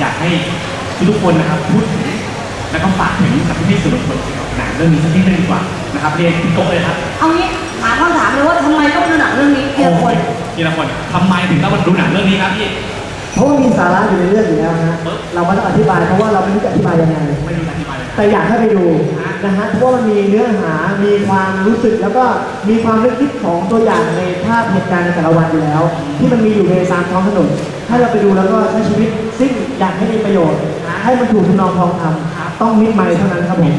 อยากให้ทุกๆคนนะครับพูดถึงแล้วก็ฝากถึงกับพี่ๆสื่อมวลชนเกี่ยวกับหนังเรื่องนี้สักนิดนึงดีกว่านะครับเรียนพี่โกะเลยครับเอางี้ถามคำถามเลยว่าทำไมต้องดูหนังเรื่องนี้เพียงคน ทีละคนทำไมถึงต้องมาดูหนังเรื่องนี้ครับพี่ เพราะว่ามีสาระอยู่ในเรื่องอยู่แล้วนะฮะเราไม่ต้องอธิบายเพราะว่าเราไม่รู้จะอธิบายยังไง ไม่รู้จะอธิบายเลยแต่อยากให้ไปดูนะฮะเพราะว่ามันมีเนื้อหา มีความรู้สึกแล้วก็มีความนึกคิดของตัวอย่างในภาพเหตุการณ์ในแต่ละวันอยู่แล้ว ที่มันมีอยู่ในตามท้องถนนให้เราไปดูแล้วก็ใช้ชีวิตซึ่งอยากให้มีประโยชน์ ให้มันถูกทำนองคลองธรรมต้องมิดไมค์เท่านั้นครับผม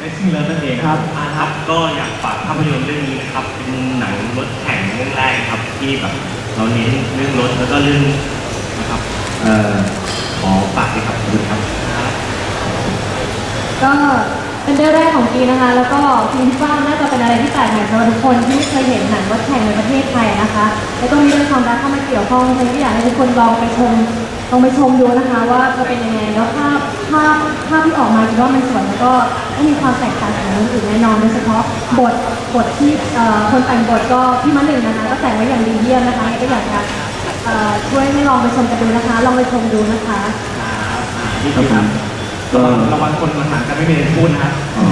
ในซิ่งเลิฟนั่นเองครับอ่าครับก็อยากฝากภาพยนตร์เรื่องนี้นะครับเป็นหนังรถแข่งเรื่องแรกครับที่แบบเราเน้นเรื่องรถแล้วก็เรื่อง นะครับเอ่อขอฝากด้วยครับขอบคุณครับ ก็เป็นเรื่องแรกของกีนะคะ แล้วก็กีคิดว่าน่าจะเป็นอะไรที่แปลกใหม่สำหรับทุกคนที่ไม่เคยเห็นหนังรถแข่งในประเทศไทยนะคะ แล้วก็มีเรื่องความรักเข้ามาเกี่ยวข้องฉันก็อยากให้ทุกคนลองไปชมลองไปชมดูนะคะ ว่าจะเป็นยังไงแล้วภาพภาพภาพที่ออกมาคิดว่ามันสวยแล้วก็ไม่มีความแตกต่างจากเรื่องอื่นแน่นอนโดยเฉพาะบทบทที่เอ่อคนแต่งบทก็พี่มันหนึ่งนะคะ ก็แต่งไว้อย่างดีเยี่ยมนะคะก็อยากจะเอ่อ ช่วยให้ลองไปชมกันดูนะคะ ลองไปชมดูนะคะพี่ครับระวังระวังคนมาถามกันไม่มีอะไรพูดนะครับ อ๋อ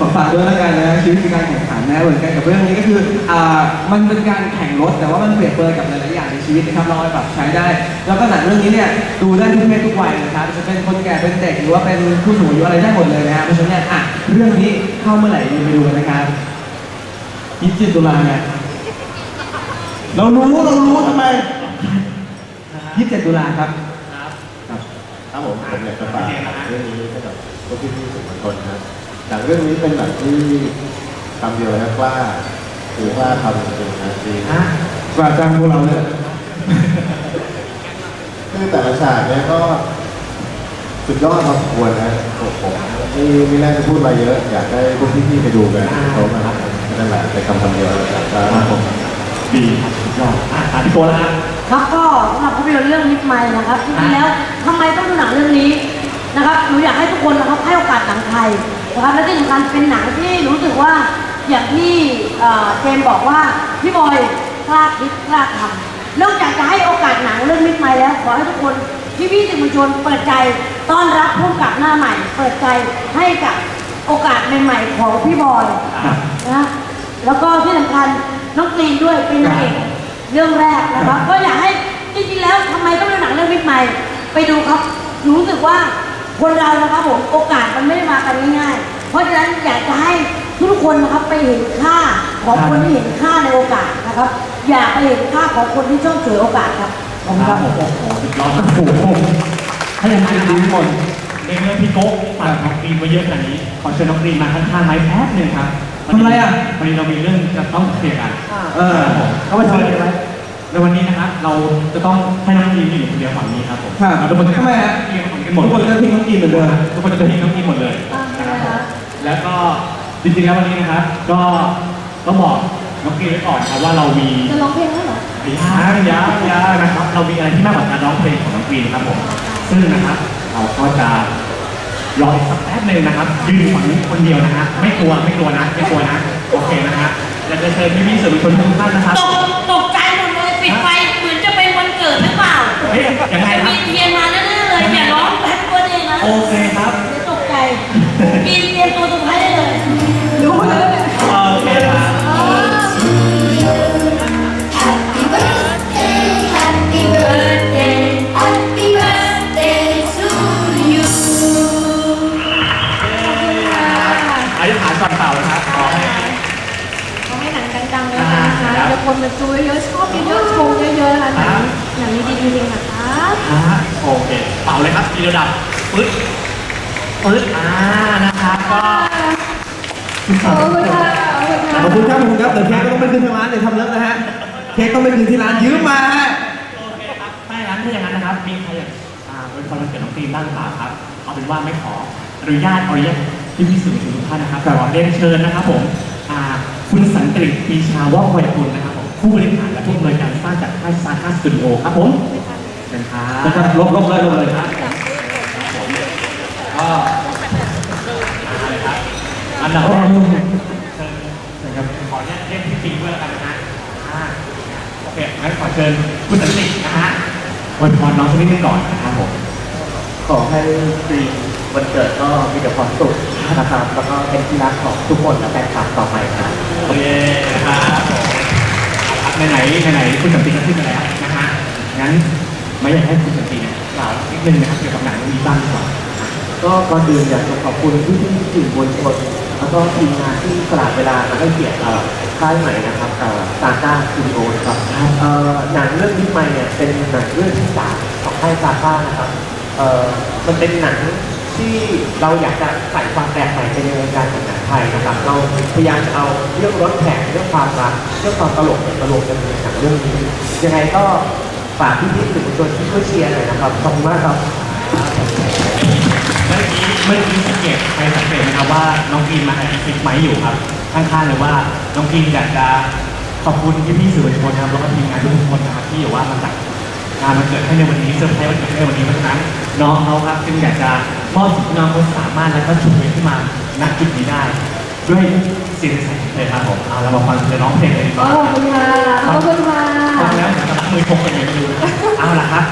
ขอฝากด้วยแล้วกันนะชีวิตคือการแข่งขันนะเหมือนกันกับเรื่องนี้ก็คืออ่ามันเป็นการแข่งรถแต่ว่ามันเปรียบเปรยกับหลายๆอย่างในชีวิตนะครับเราเอาไปปรับใช้ได้ แล้วก็หนังเรื่องนี้เนี่ยดูได้ทุกเพศทุกวัยนะครับจะเป็นคนแก่เป็นเด็กหรือว่าเป็นผู้สูงอายุอะไรได้หมดเลยนะครับเพราะฉะนั้นเนี่ยอะเรื่องนี้เข้าเมื่อไหร่ไปดูกันนะครับ 27ตุลาเนี่ย เรารู้เรารู้ทำไม27ตุลาครับครับครับผมผมอยากจะฝากเรื่องนี้ให้กับพวกพี่ๆสื่อมวลชนนะครับหนังเรื่องนี้เป็นหนังที่คำเดียวนะกล้าคือกล้าทำจริงๆนะจริงกว่าจ้างพวกเราเนี่ยคือแต่ละฉากเนี่ยก็สุดยอดพอสมควรนะผมผมนี่ไม่น่าจะพูดอะไรเยอะ อยากให้พวกพี่ๆไปดูกันเขามานั่นแหละเป็นคำคำเดียวนะครับผมดี พี่โกแล้วครับครับก็สำหรับภาพยนตร์เรื่องมิดไมล์นะครับจริงๆแล้วทำไมต้องดูหนังเรื่องนี้นะครับหนูอยากให้ทุกคนนะครับให้โอกาสหนังไทยนะครับและที่สำคัญเป็นหนังที่รู้สึกว่าอย่างที่เอ่อเจมส์บอกว่าพี่บอยกล้าคิดกล้าทำนอกจากจะให้โอกาสหนังเรื่องมิดไมล์แล้วขอให้ทุกคนพี่พี่ๆสื่อมวลชนเปิดใจต้อนรับผู้กำกับหน้าใหม่ เปิดใจให้กับโอกาสใหม่ๆของพี่บอยนะแล้วก็ที่สำคัญน้องกรีนด้วยเป็นนางเอก เรื่องแรกนะครับก็อยากให้จริงๆแล้วทำไมต้องดูหนังเรื่องมิดใหม่ ไปดูครับรู้สึกว่าคนเรานะครับผมโอกาสมันไม่ได้มากันง่ายๆเพราะฉะนั้นอยากจะให้ทุกๆคนนะครับไปเห็นค่าของคนที่เห็นค่าในโอกาสนะครับ อย่าไปเห็นค่าของคนที่ช่องเฉยโอกาสครับขอบคุณครับโอ้โหสุดยอดมากโอ้โหถ้าอย่างนั้นนะครับทุกคนในเมื่อพี่โก้ฝากน้องกรีนไว้เยอะขนาดนี้ขอเชิญน้องกรีนมาข้างๆไม้แป๊บหนึ่งครับ ทำไมอะ วันนี้เรามีเรื่องจะต้องเคลียร์กันเออครับผมเขามาทำอะไรไว้ในวันนี้นะครับเราจะต้องให้น้องกรีนอยู่คนเดียวฝั่งนี้ครับผมครับเราทุกคนจะทำไมฮะเรียงฝั่งกันหมดทุกคนจะทิ้งน้องกรีนเหมือนเดิมทุกคนจะทิ้งน้องกรีนหมดเลยอ่านะครับผมค่ะแล้วก็จริงๆแล้ววันนี้นะครับ ก็ต้องบอกน้องกรีนไว้ก่อนครับว่าเรามีจะร้องเพลงแล้วเหรอยายายานะครับ เรามีอะไรที่มากกว่าการร้องเพลงของน้องกรีนครับผมซึ่งนะครับ เราก็จะ รออีกสักแป๊บหนึงนะครับ ยืนฝั่งคนเดียวนะฮะไม่กลัวไม่กลัวนะ ไม่กลัวนะ โอเคนะฮะอยากจะเชิญพี่ๆสื่อมวลชนทุกท่านนะครับตก ธิษฐานก่อนเป่านะครับขอให้ขอให้หนังดังๆเลยนะคะเดี๋ยวคนมาดูเยอะๆชอบเยอะๆชมเยอะๆนะคะหนังหนังนี้ดีจริงๆนะคะอ่าโอเคเป่าเลยครับทีเดียวดับปึ๊ดปึ๊ดอ่านะครับก็ขอบคุณค่ะขอบคุณค่ะขอบคุณครับขอบคุณครับเดี๋ยวเค้กก็ต้องไปคืนที่ร้านเดี๋ยวทำเลิฟนะฮะเค้กต้องไปคืนที่ร้านยืมมาฮะโอเคครับถ้าอย่างนั้นถ้าอย่างนั้นนะครับมีใครอยากอ่าเป็นคนวันเกิดน้องตีนบ้างหรือเปล่าครับเอาเป็นว่าไม่ขออนุญาตขออนุญาต พี่พี่ๆสื่อมวลชนทุกท่านนะครับครับขอเรียนเชิญนะครับผมอ่าคุณสันติปีชาว่องไวกุลนะครับผมผู้บริหารและผู้อำนวยการสร้างจากค่ายซาค่าสตูดิโอครับผมเชิญครับนะครับลบลบเลยลบเลยครับครับผมก็มาเลยครับอันดับแรกเชิญนะครับขออนุญาตเรียกพี่ปิงด้วยแล้วกันนะฮะอ่าโอเคงั้นขอเชิญคุณสันตินะฮะอวยพรน้องสักนิดนึงก่อนนะครับผมขอให้ฟรี วันเกิดก็มีแต่ความสุขนะครับแล้วก็เป็นที่รักของทุกคนและแฟนคลับต่อไปครับโอเคนะครับไหนไหนไหนคุณสันติก็ขึ้นมาแล้วนะฮะงั้นไม่อยากให้คุณสันติเนี่ยกล่าวนิดนึงนะครับเกี่ยวกับหนังเรื่องนี้บ้างดีกว่าก็ก่อนอื่นอยากจะขอบคุณพี่พี่ๆสื่อมวลชนแล้วก็ทีมงานที่สละเวลามาให้เกียรติค่ายใหม่นะครับเอ่อซาต้าสตูดิโอนครับเออหนังเรื่องนี้ใหม่เนี่ยเป็นหนังเรื่องที่สามของค่ายซาต้านะครับเออมันเป็นหนัง ที่เราอยากจะใส่ความแปลกใหม่ไปในวงการของหนังไทยนะครับเราพยายามจะเอาเรื่องรถแข่งเรื่องความรักเรื่องความตลกเนี่ยมารวมกันในหนังเรื่องนี้ยังไงก็ฝากพี่พี่ๆสื่อมวลชนที่ช่วยเชียร์หน่อยนะครับขอบคุณมากครับเมื่อกี้เมื่อกี้สังเกตใครสังเกตไหมครับว่าน้องกรีนมาแอบคิดไหมอยู่ครับข้างๆเลยว่าน้องกรีนอยากจะขอบคุณพี่ๆสื่อมวลชนนะครับแล้วก็ทีมงานทุกคนนะครับที่อยู่ว่ามาจัดงานวันเกิดให้ในวันนี้เซอร์ไพรส์วันเกิดให้ในวันนี้เพราะฉะนั้น น้องเขาครับซึ่งอยากจะมอบสิ่งที่น้องเขาสามารถและก็ชูมเวนขึ้นมานักจุดนี้ได้ ด้วยสียงใสเลยครับผมเอาเรามาฟังเสียงน้องเพลงเลยดีกว่าขอบคุณค่ะขอบคุณค่ะฟังแล้วกำลังมือพกกันอยู่เอาละครับ